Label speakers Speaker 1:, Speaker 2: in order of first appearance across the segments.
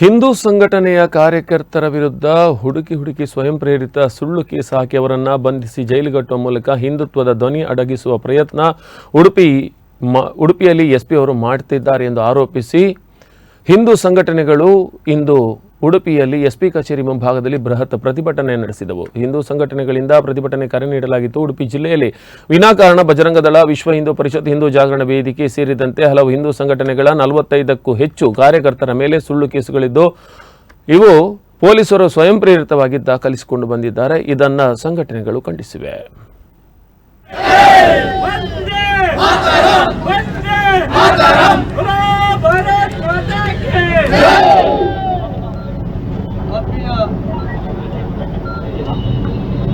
Speaker 1: ಹಿಂದೂ ಸಂಘಟನೆಯ ಕಾರ್ಯಕರ್ತರ ವಿರುದ್ಧ ಹುಡುಕಿ ಹುಡುಕಿ ಸ್ವಯಂ ಪ್ರೇರಿತ ಸುಳ್ಳು ಕೇಸ್ ಹಾಕಿ ಅವರನ್ನು ಬಂಧಿಸಿ ಜೈಲುಗಟ್ಟುವ ಮೂಲಕ ಹಿಂದುತ್ವದ ಧ್ವನಿ ಅಡಗಿಸುವ ಪ್ರಯತ್ನ ಉಡುಪಿ ಮ, ಉಡುಪಿಯಲ್ಲಿ ಎಸ್ ಪಿ ಅವರು ಮಾಡ್ತಿದ್ದಾರೆ ಎಂದು ಆರೋಪಿಸಿ ಹಿಂದೂ ಸಂಘಟನೆಗಳು ಇಂದು ಉಡುಪಿಯಲ್ಲಿ ಎಸ್ಪಿ ಕಚೇರಿ ಮುಂಭಾಗದಲ್ಲಿ ಬೃಹತ್ ಪ್ರತಿಭಟನೆ ನಡೆಸಿದವು. ಹಿಂದೂ ಸಂಘಟನೆಗಳಿಂದ ಪ್ರತಿಭಟನೆ ಕರೆ ನೀಡಲಾಗಿತ್ತು. ಉಡುಪಿ ಜಿಲ್ಲೆಯಲ್ಲಿ ವಿನಾಕಾರಣ ಬಜರಂಗದಳ, ವಿಶ್ವ ಹಿಂದೂ ಪರಿಷತ್, ಹಿಂದೂ ಜಾಗರಣ ವೇದಿಕೆ ಸೇರಿದಂತೆ ಹಲವು ಹಿಂದೂ ಸಂಘಟನೆಗಳ ನಲವತ್ತೈದಕ್ಕೂ ಹೆಚ್ಚು ಕಾರ್ಯಕರ್ತರ ಮೇಲೆ ಸುಳ್ಳು ಕೇಸುಗಳಿದ್ದು, ಇವು ಪೊಲೀಸರು ಸ್ವಯಂ ಪ್ರೇರಿತವಾಗಿ ದಾಖಲಿಸಿಕೊಂಡು ಬಂದಿದ್ದಾರೆ. ಇದನ್ನು ಸಂಘಟನೆಗಳು ಖಂಡಿಸಿವೆ.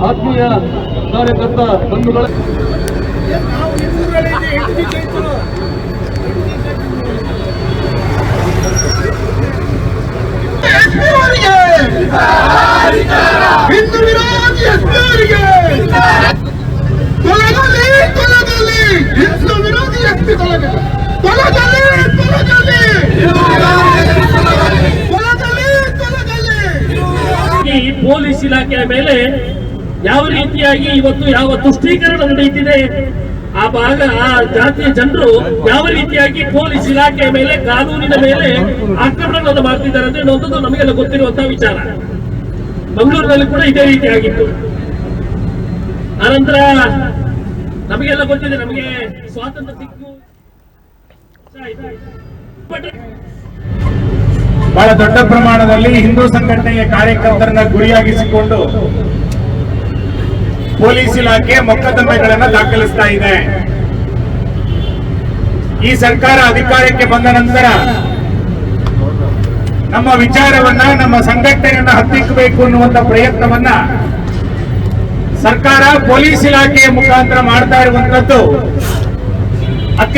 Speaker 2: ಆತ್ಮೀಯ ಕಾರ್ಯಕರ್ತ ಬಂಧುಗಳ
Speaker 3: ಹಿಂದೂ ವಿರೋಧಿ ಎಸ್ಪಿಯವರಿಗೆ ತೊಲಗಲಿ ತೊಲಗಲಿ ಹಿಂದೂ ವಿರೋಧಿ ಎಸ್ಪಿ ತೊಲಗಲಿ ತೊಲಗಲಿ ತೊಲಗಲಿ ತೊಲಗಲಿ ತೊಲಗಲಿ
Speaker 4: ಈ ಪೊಲೀಸ್ ಇಲಾಖೆಯ ಮೇಲೆ ಯಾವ ರೀತಿಯಾಗಿ ಇವತ್ತು ಯಾವ ತುಷ್ಟೀಕರಣ ನಡೆಯುತ್ತಿದೆ ಆ ಭಾಗ, ಆ ಜಾತಿಯ ಜನರು ಯಾವ ರೀತಿಯಾಗಿ ಪೊಲೀಸ್ ಇಲಾಖೆಯ ಮೇಲೆ, ಕಾನೂನಿನ ಮೇಲೆ ಆಕ್ರಮಣವನ್ನು ಮಾಡ್ತಿದ್ದಾರೆ ಅಂದ್ರೆ ಅನ್ನೋದು ನಮಗೆಲ್ಲ ಗೊತ್ತಿರುವಂತಹ ವಿಚಾರ. ಮಂಗಳೂರಿನಲ್ಲಿ ಕೂಡ ಇದೇ ರೀತಿ ಆಗಿತ್ತು. ಆನಂತರ ನಮಗೆಲ್ಲ ಗೊತ್ತಿದೆ, ನಮಗೆ ಸ್ವಾತಂತ್ರ್ಯ ಸಿಕ್ಕು.
Speaker 5: ಬಹಳ ದೊಡ್ಡ ಪ್ರಮಾಣದಲ್ಲಿ ಹಿಂದೂ ಸಂಘಟನೆಯ ಕಾರ್ಯಕರ್ತರನ್ನ ಗುರಿಯಾಗಿಸಿಕೊಂಡು ಪೊಲೀಸ್ ಇಲಾಖೆ ಮೊಕದ್ದಮೆಗಳನ್ನ ದಾಖಲಿಸ್ತಾ ಇದೆ. ಈ ಸರ್ಕಾರ ಅಧಿಕಾರಕ್ಕೆ ಬಂದ ನಂತರ ನಮ್ಮ ವಿಚಾರವನ್ನ, ನಮ್ಮ ಸಂಘಟನೆಯನ್ನ ಹತ್ತಿಕ್ಕಬೇಕು ಅನ್ನುವಂತ ಪ್ರಯತ್ನವನ್ನ ಸರ್ಕಾರ ಪೊಲೀಸ್ ಇಲಾಖೆಯ ಮುಖಾಂತರ ಮಾಡ್ತಾ ಇರುವಂತದ್ದು